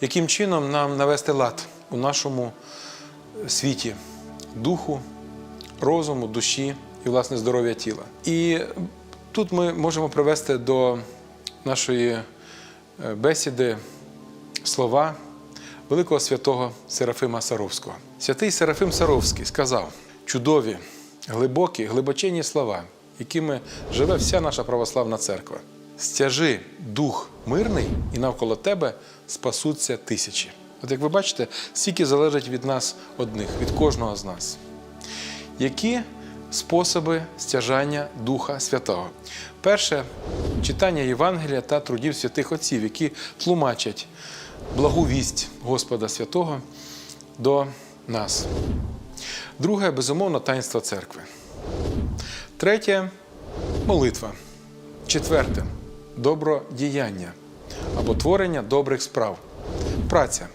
яким чином нам навести лад у нашому світі духу, розуму, душі і, власне, здоров'я тіла. І тут ми можемо привести до нашої е, бесіди слова великого святого Серафима Саровського. Святий Серафим Саровський сказав: чудові, глибокі, глибоченні слова, якими живе вся наша православна церква. Стяжи дух мирний, і навколо тебе спасуться тисячі. От як ви бачите, скільки залежить від нас одних, від кожного з нас. Які способи стяжання Духа Святого? Перше читання Євангелія та трудів святих отців, які тлумачать благу вість Господа Святого до нас. Друге, безумовно, таїнство церкви. Третє молитва. Четверте добродіяння або творення добрих справ. Праця.